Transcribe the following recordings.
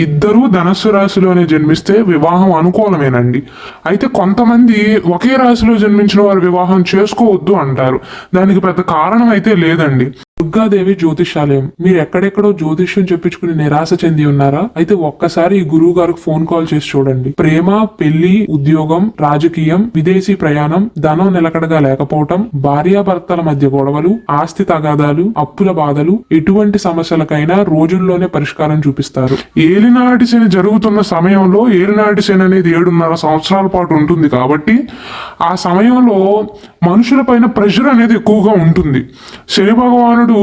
ఇద్దరూ ధనస్సు రాశిలోనే జన్మిస్తే వివాహం అనుకూలమేనండి. అయితే కొంతమంది ఒకే రాశిలో జన్మించిన వారు వివాహం చేసుకోవద్దు అంటారు. దానికి పెద్ద కారణం అయితే లేదండి. దుర్గాదేవి జ్యోతిషాలయం. మీరు ఎక్కడెక్కడో జ్యోతిష్యం చెప్పించుకుని నిరాశ చెంది ఉన్నారా? అయితే ఒక్కసారి ఈ గురువు గారికి ఫోన్ కాల్ చేసి చూడండి. ప్రేమ పెళ్ళి ఉద్యోగం రాజకీయం విదేశీ ప్రయాణం ధనం నిలకడగా లేకపోవటం భార్యాభర్తల మధ్య గొడవలు ఆస్తి తగాదాలు అప్పుల బాధలు ఎటువంటి సమస్యలకైనా రోజుల్లోనే పరిష్కారం చూపిస్తారు. ఏలినాటి శని జరుగుతున్న సమయంలో ఏలినాటి శని అనేది ఏడున్నర సంవత్సరాల పాటు ఉంటుంది కాబట్టి ఆ సమయంలో మనుషుల పైన ప్రెషర్ అనేది ఎక్కువగా ఉంటుంది. శని భగవానుడు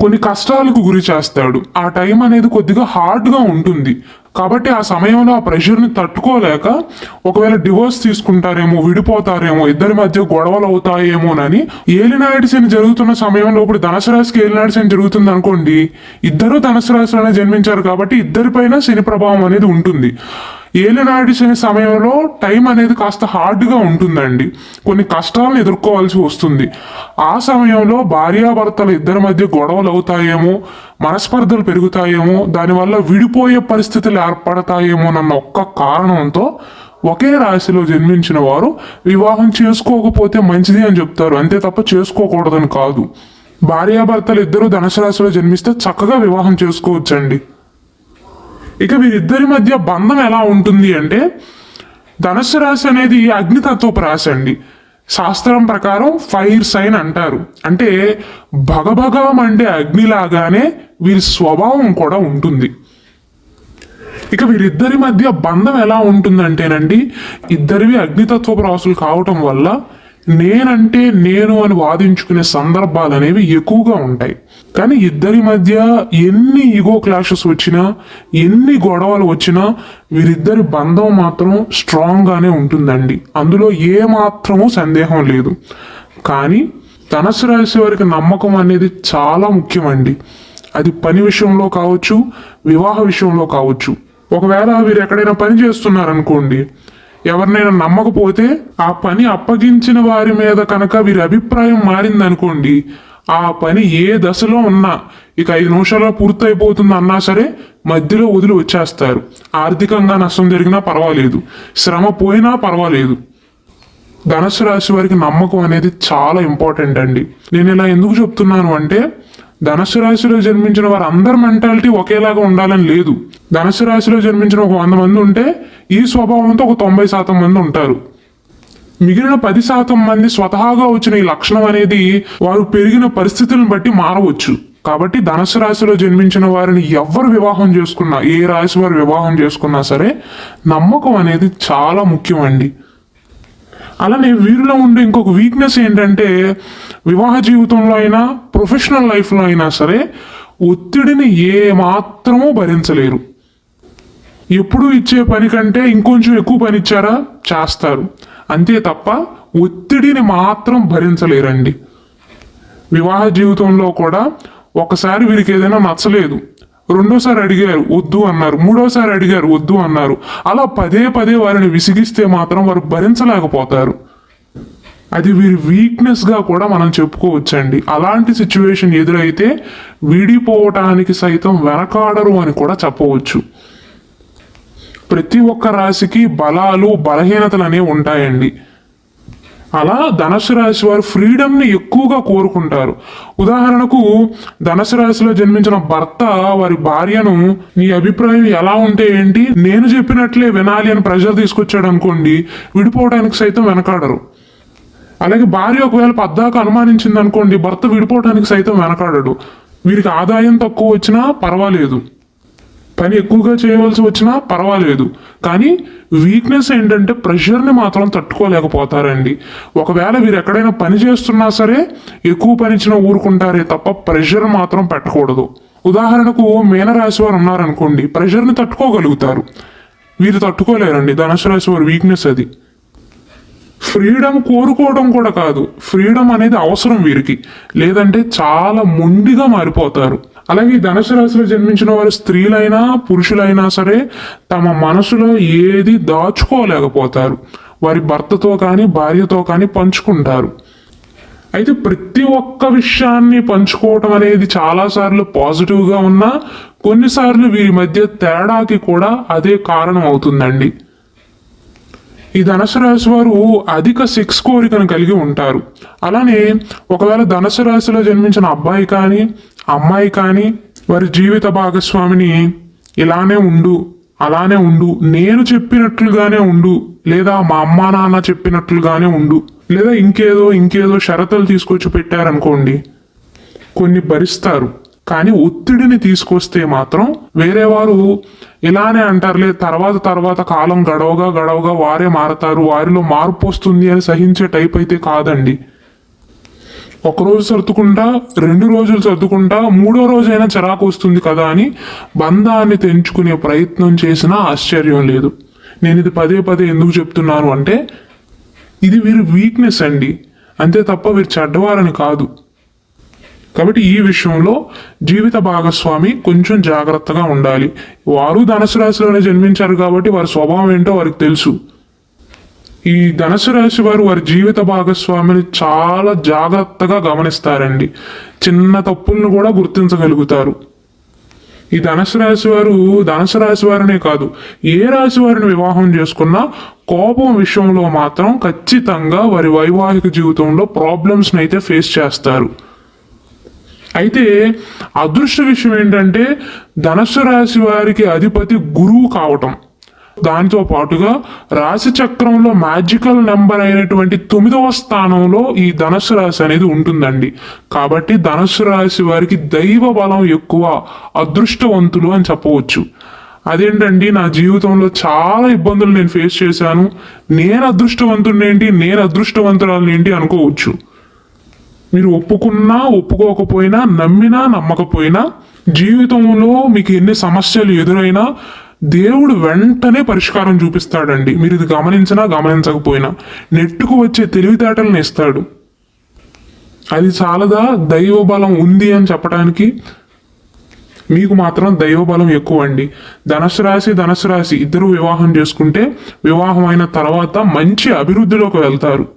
కొన్ని కష్టాలకు గురి చేస్తాడు. ఆ టైం అనేది కొద్దిగా హార్డ్గా ఉంటుంది. కాబట్టి ఆ సమయంలో ఆ ప్రెషర్ని తట్టుకోలేక ఒకవేళ డివోర్స్ తీసుకుంటారేమో విడిపోతారేమో ఇద్దరి మధ్య గొడవలు అవుతాయేమోనని ఏలినాటి శని జరుగుతున్న సమయంలో ఇప్పుడు ధనుసు రాశికి ఏలినాటి శని జరుగుతుంది అనుకోండి ఇద్దరు ధనుసు రాశిలోనే జన్మించారు కాబట్టి ఇద్దరిపైన శని ప్రభావం అనేది ఉంటుంది. ఏలినాటి శని సమయంలో టైం అనేది కాస్త హార్డ్గా ఉంటుందండి. కొన్ని కష్టాలను ఎదుర్కోవాల్సి వస్తుంది. ఆ సమయంలో భార్యాభర్తల ఇద్దరి మధ్య గొడవలు అవుతాయేమో మనస్పర్ధలు పెరుగుతాయేమో దానివల్ల విడిపోయే పరిస్థితులు ఏర్పడతాయేమోనన్న ఒక్క కారణంతో ఒకే రాశిలో జన్మించిన వారు వివాహం చేసుకోకపోతే మంచిది అని చెప్తారు. అంతే తప్ప చేసుకోకూడదని కాదు. భార్యాభర్తలు ఇద్దరు ధనుసు రాశిలో జన్మిస్తే చక్కగా వివాహం చేసుకోవచ్చండి. ఇక వీరిద్దరి మధ్య బంధం ఎలా ఉంటుంది అంటే ధనుస్సు రాశి అనేది అగ్నితత్వపు రాశి అండి. శాస్త్రం ప్రకారం ఫైర్ సైన్ అంటారు. అంటే భగభగం అంటే అగ్నిలాగానే వీరి స్వభావం కూడా ఉంటుంది. ఇక వీరిద్దరి మధ్య బంధం ఎలా ఉంటుందంటేనండి ఇద్దరివి అగ్నితత్వపు రాసులు కావటం వల్ల నేనంటే నేను అని వాదించుకునే సందర్భాలు అనేవి ఎక్కువగా ఉంటాయి. కానీ ఇద్దరి మధ్య ఎన్ని ఈగో క్లాషెస్ వచ్చినా ఎన్ని గొడవలు వచ్చినా వీరిద్దరి బంధం మాత్రం స్ట్రాంగ్గానే ఉంటుందండి. అందులో ఏ మాత్రమూ సందేహం లేదు. కానీ ధనస్సు రాశి వారికి నమ్మకం అనేది చాలా ముఖ్యమండి. అది పని విషయంలో కావచ్చు వివాహ విషయంలో కావచ్చు. ఒకవేళ వీరు ఎక్కడైనా పని చేస్తున్నారనుకోండి ఎవరినైనా నమ్మకపోతే ఆ పని అప్పగించిన వారి మీద కనుక వీరి అభిప్రాయం మారిందనుకోండి ఆ పని ఏ దశలో ఉన్నా ఇక ఐదు నిమిషాల్లో పూర్తయిపోతుంది అన్నా సరే మధ్యలో వదిలి వచ్చేస్తారు. ఆర్థికంగా నష్టం జరిగినా పర్వాలేదు. శ్రమ పోయినా పర్వాలేదు. ధనుసు రాశి వారికి నమ్మకం అనేది చాలా ఇంపార్టెంట్ అండి. నేను ఇలా ఎందుకు చెప్తున్నాను అంటే ధనుసు రాశిలో జన్మించిన వారు అందరి మెంటాలిటీ ఒకేలాగా ఉండాలని లేదు. ధనుసు రాశిలో జన్మించిన ఒక వంద మంది ఉంటే ఈ స్వభావంతో ఒక తొంభై శాతం మంది ఉంటారు. మిగిలిన పది శాతం మంది స్వతహాగా వచ్చిన ఈ లక్షణం అనేది వారు పెరిగిన పరిస్థితులను బట్టి మారవచ్చు. కాబట్టి ధనుసు రాశిలో జన్మించిన వారిని ఎవరు వివాహం చేసుకున్నా ఏ రాశి వారు వివాహం చేసుకున్నా సరే నమ్మకం అనేది చాలా ముఖ్యమండి. అలానే వీరిలో ఉండే ఇంకొక వీక్నెస్ ఏంటంటే వివాహ జీవితంలో అయినా ప్రొఫెషనల్ లైఫ్లో అయినా సరే ఒత్తిడిని ఏ మాత్రమూ భరించలేరు. ఎప్పుడు ఇచ్చే పని కంటే ఇంకొంచెం ఎక్కువ పని ఇచ్చారా? చేస్తారు. అంతే తప్ప ఒత్తిడిని మాత్రం భరించలేరండి. వివాహ జీవితంలో కూడా ఒకసారి వీరికి ఏదైనా నచ్చలేదు. రెండోసారి అడిగారు వద్దు అన్నారు. మూడోసారి అడిగారు వద్దు అన్నారు. అలా పదే పదే వారిని విసిగిస్తే మాత్రం వారు భరించలేకపోతారు. అది వీరి వీక్నెస్గా కూడా మనం చెప్పుకోవచ్చండి. అలాంటి సిచ్యువేషన్ ఎదురైతే విడిపోవటానికి సైతం వెనకాడరు అని కూడా చెప్పవచ్చు. ప్రతి ఒక్క రాశికి బలాలు బలహీనతలు అనేవి ఉంటాయండి. అలా ధనుసు రాశి వారు ఫ్రీడమ్ని ఎక్కువగా కోరుకుంటారు. ఉదాహరణకు ధనుసు రాశిలో జన్మించిన భర్త వారి భార్యను నీ అభిప్రాయం ఎలా ఉంటే ఏంటి? నేను చెప్పినట్లే వినాలి అని ప్రెషర్ తీసుకొచ్చాడు అనుకోండి విడిపోవడానికి సైతం వెనకాడరు. అలాగే భార్య ఒకవేళ పద్దాక అనుమానించింది అనుకోండి భర్త విడిపోవడానికి సైతం వెనకాడడు. వీరికి ఆదాయం తక్కువ వచ్చినా పర్వాలేదు. పని ఎక్కువగా చేయవలసి వచ్చినా పర్వాలేదు. కానీ వీక్నెస్ ఏంటంటే ప్రెషర్ని మాత్రం తట్టుకోలేకపోతారండి. ఒకవేళ వీరు ఎక్కడైనా పని చేస్తున్నా సరే ఎక్కువ పనిచ్చినా ఊరుకుంటారే తప్ప ప్రెషర్ మాత్రం పెట్టకూడదు. ఉదాహరణకు మీనరాశి వారు ఉన్నారనుకోండి ప్రెషర్ని తట్టుకోగలుగుతారు. వీరు తట్టుకోలేరండి ధనుసు రాశి వారి వీక్నెస్ అది. ఫ్రీడమ్ కోరుకోవడం కూడా కాదు ఫ్రీడమ్ అనేది అవసరం వీరికి. లేదంటే చాలా మొండిగా మారిపోతారు. అలాగే ఈ ధనుసు రాశిలో జన్మించిన వారు స్త్రీలైనా పురుషులైనా సరే తమ మనసులో ఏది దాచుకోలేకపోతారు. వారి భర్తతో కానీ భార్యతో కానీ పంచుకుంటారు. అయితే ప్రతి ఒక్క విషయాన్ని పంచుకోవటం అనేది చాలాసార్లు పాజిటివ్గా ఉన్నా కొన్నిసార్లు వీరి మధ్య తేడాకి కూడా అదే కారణం అవుతుందండి. ఈ ధనుసు రాశి వారు అధిక సెక్స్ కోరికను కలిగి ఉంటారు. అలానే ఒకవేళ ధనుసు రాశిలో జన్మించిన అబ్బాయి కానీ అమ్మాయి కానీ వారి జీవిత భాగస్వామిని ఇలానే ఉండు అలానే ఉండు నేను చెప్పినట్లుగానే ఉండు లేదా మా అమ్మా నాన్న చెప్పినట్లుగానే ఉండు లేదా ఇంకేదో ఇంకేదో షరతులు తీసుకొచ్చి పెట్టారనుకోండి కొన్ని భరిస్తారు. కానీ ఒత్తిడిని తీసుకొస్తే మాత్రం వేరే వారు ఇలానే అంటారులే తర్వాత తర్వాత కాలం గడవగా గడవగా వారే మారతారు వారిలో మార్పు వస్తుంది అని సహించే టైప్ అయితే కాదండి. ఒక రోజు సర్దుకుంటా రెండు రోజులు సర్దుకుంటా మూడో రోజైనా చిరాకు వస్తుంది కదా అని బంధాన్ని తెంచుకునే ప్రయత్నం చేసినా ఆశ్చర్యం లేదు. నేను ఇది పదే పదే ఎందుకు చెప్తున్నాను అంటే ఇది వీరి వీక్నెస్ అండి. అంతే తప్ప వీరు చెడ్డవారని కాదు. కాబట్టి ఈ విషయంలో జీవిత భాగస్వామి కొంచెం జాగ్రత్తగా ఉండాలి. వారు ధనుసు రాశిలోనే జన్మించారు కాబట్టి వారి స్వభావం ఏంటో వారికి తెలుసు. ఈ ధనుసు రాశి వారు వారి జీవిత భాగస్వామిని చాలా జాగ్రత్తగా గమనిస్తారండి. చిన్న తప్పులను కూడా గుర్తించగలుగుతారు. ఈ ధనుసు రాశి వారు ధనుసు రాశి వారినే కాదు ఏ రాశి వారిని వివాహం చేసుకున్నా కోపం విషయంలో మాత్రం ఖచ్చితంగా వారి వైవాహిక జీవితంలో ప్రాబ్లమ్స్ని అయితే ఫేస్ చేస్తారు. అయితే అదృష్ట విషయం ఏంటంటే ధనుసు రాశి వారికి అధిపతి గురువు కావటం. దాంతో పాటుగా రాశి చక్రంలో మ్యాజికల్ నెంబర్ అయినటువంటి తొమ్మిదవ స్థానంలో ఈ ధనుసు రాశి అనేది ఉంటుందండి. కాబట్టి ధనుసు రాశి వారికి దైవ బలం ఎక్కువ అదృష్టవంతులు అని చెప్పవచ్చు. అదేంటండి నా జీవితంలో చాలా ఇబ్బందులు నేను ఫేస్ చేశాను. నేను అదృష్టవంతుడేంటి ఏంటి? నేను అదృష్టవంతురాలు ఏంటి అనుకోవచ్చు. మీరు ఒప్పుకున్నా ఒప్పుకోకపోయినా నమ్మినా నమ్మకపోయినా జీవితంలో మీకు ఎన్ని సమస్యలు ఎదురైనా దేవుడు వెంటనే పరిష్కారం చూపిస్తాడండి. మీరు ఇది గమనించినా గమనించకపోయినా. నెట్టుకు వచ్చే తెలివితేటలను ఇస్తాడు అది చాలదా? దైవబలం ఉంది అని చెప్పడానికి మీకు మాత్రం దైవబలం ఎక్కువ అండి ధనుసు రాశి ధనుసు రాశి ఇద్దరు వివాహం చేసుకుంటే వివాహం అయిన తర్వాత మంచి అభివృద్ధిలోకి వెళ్తారు.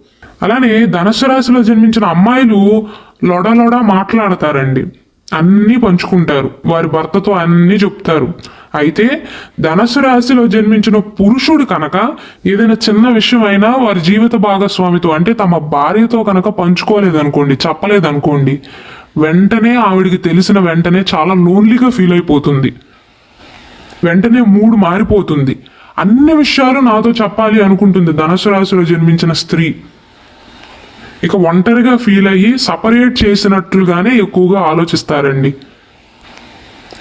అలానే ధనుసు రాశిలో జన్మించిన అమ్మాయిలు లొడలొడ మాట్లాడతారండి. అన్నీ పంచుకుంటారు. వారి భర్తతో అన్నీ చెప్తారు. అయితే ధనుసు రాశిలో జన్మించిన పురుషుడు కనుక ఏదైనా చిన్న విషయం అయినా వారి జీవిత భాగస్వామితో అంటే తమ భార్యతో కనుక పంచుకోలేదనుకోండి చెప్పలేదనుకోండి వెంటనే ఆవిడికి తెలిసిన వెంటనే చాలా లోన్లీగా ఫీల్ అయిపోతుంది. వెంటనే మూడు మారిపోతుంది. అన్ని విషయాలు నాతో చెప్పాలి అనుకుంటుంది ధనుసు రాశిలో జన్మించిన స్త్రీ. ఇక ఒంటరిగా ఫీల్ అయ్యి సపరేట్ చేసినట్లుగానే ఎక్కువగా ఆలోచిస్తారండి.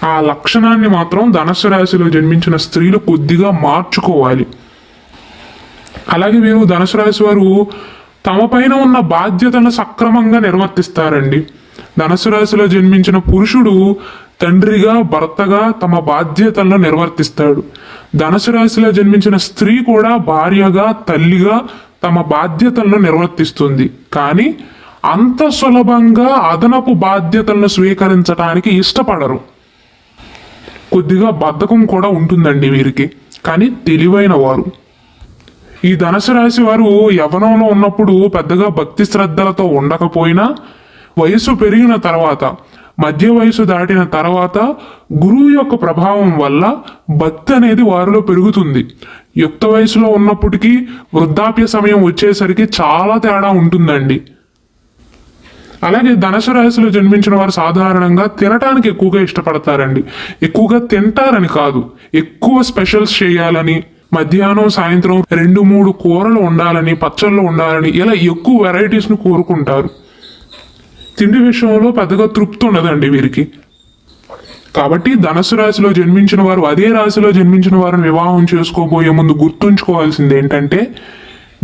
ఆ లక్షణాన్ని మాత్రం ధనస్సు రాశిలో జన్మించిన స్త్రీలు కొద్దిగా మార్చుకోవాలి. అలాగే వీరు ధనుసు రాశి వారు తమ పైన ఉన్న బాధ్యతను సక్రమంగా నిర్వర్తిస్తారండి. ధనుసు రాశిలో జన్మించిన పురుషుడు తండ్రిగా భర్తగా తమ బాధ్యతలను నిర్వర్తిస్తాడు. ధనుసు రాశిలో జన్మించిన స్త్రీ కూడా భార్యగా తల్లిగా తమ బాధ్యతలను నిర్వర్తిస్తుంది. కానీ అంత సులభంగా అదనపు బాధ్యతలను స్వీకరించడానికి ఇష్టపడరు. కొద్దిగా బద్ధకం కూడా ఉంటుందండి వీరికి. కానీ తెలివైన వారు. ఈ ధనుసు రాశి వారు యవనంలో ఉన్నప్పుడు పెద్దగా భక్తి శ్రద్ధలతో ఉండకపోయినా వయసు పెరిగిన తర్వాత మధ్య వయసు దాటిన తర్వాత గురువు యొక్క ప్రభావం వల్ల భక్తి అనేది వారిలో పెరుగుతుంది. యుక్త వయసులో ఉన్నప్పటికీ వృద్ధాప్య సమయం వచ్చేసరికి చాలా తేడా ఉంటుందండి. అలాగే ధనుసు రాశిలో జన్మించిన వారు సాధారణంగా తినటానికి ఎక్కువగా ఇష్టపడతారండి. ఎక్కువగా తింటారని కాదు. ఎక్కువ స్పెషల్స్ చేయాలని మధ్యాహ్నం సాయంత్రం రెండు మూడు కూరలు ఉండాలని పచ్చళ్ళు ఉండాలని ఇలా ఎక్కువ వెరైటీస్ను కోరుకుంటారు. తిండి విషయంలో పెద్దగా తృప్తి ఉండదండి వీరికి. కాబట్టి ధనుసు రాశిలో జన్మించిన వారు అదే రాశిలో జన్మించిన వారిని వివాహం చేసుకోబోయే ముందు గుర్తుంచుకోవాల్సింది ఏంటంటే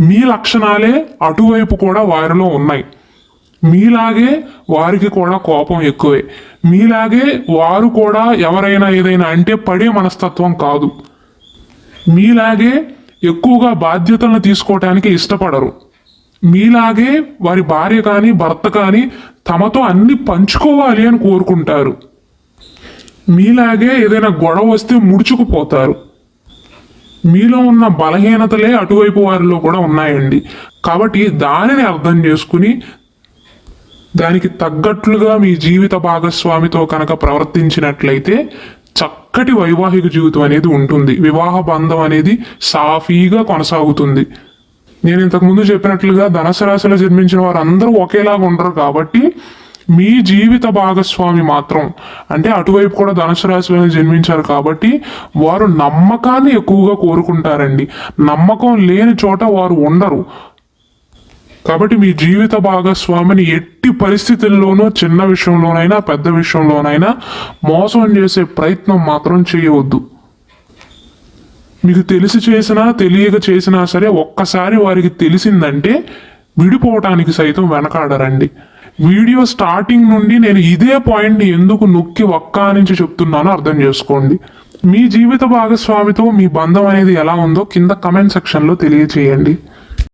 మీ లక్షణాలే అటువైపు కూడా వారిలో ఉన్నాయి. మీలాగే వారికి కూడా కోపం ఎక్కువే. మీలాగే వారు కూడా ఎవరైనా ఏదైనా అంటే పడే మనస్తత్వం కాదు. మీలాగే ఎక్కువగా బాధ్యతలను తీసుకోవటానికి ఇష్టపడరు. మీలాగే వారి భార్య కానీ భర్త కానీ తమతో అన్ని పంచుకోవాలి అని కోరుకుంటారు. మీలాగే ఏదైనా గొడవ వస్తే ముడుచుకుపోతారు. మీలో ఉన్న బలహీనతలే అటువైపు వారిలో కూడా ఉన్నాయండి. కాబట్టి దానిని అర్థం చేసుకుని దానికి తగ్గట్లుగా మీ జీవిత భాగస్వామితో కనుక ప్రవర్తించినట్లయితే చక్కటి వైవాహిక జీవితం అనేది ఉంటుంది. వివాహ బంధం అనేది సాఫీగా కొనసాగుతుంది. నేను ఇంతకుముందు చెప్పినట్లుగా ధనసు రాశిలో జన్మించిన వారు అందరూ ఒకేలాగా ఉండరు కాబట్టి మీ జీవిత భాగస్వామి మాత్రం అంటే అటువైపు కూడా ధనుసు రాశిలో జన్మించారు కాబట్టి వారు నమ్మకాన్ని ఎక్కువగా కోరుకుంటారండి. నమ్మకం లేని చోట వారు ఉండరు. కాబట్టి మీ జీవిత భాగస్వామిని ఎట్టి పరిస్థితుల్లోనూ చిన్న విషయంలోనైనా పెద్ద విషయంలోనైనా మోసం చేసే ప్రయత్నం మాత్రం చేయవద్దు. మీకు తెలిసి చేసినా తెలియక చేసినా సరే ఒక్కసారి వారికి తెలిసిందంటే విడిపోవటానికి సైతం వెనకాడరండి. వీడియో స్టార్టింగ్ నుండి నేను ఇదే పాయింట్ని ఎందుకు నొక్కి ఒక్కా నుంచి చెప్తున్నానో అర్థం చేసుకోండి. మీ జీవిత భాగస్వామితో మీ బంధం అనేది ఎలా ఉందో కింద కమెంట్ సెక్షన్లో తెలియచేయండి.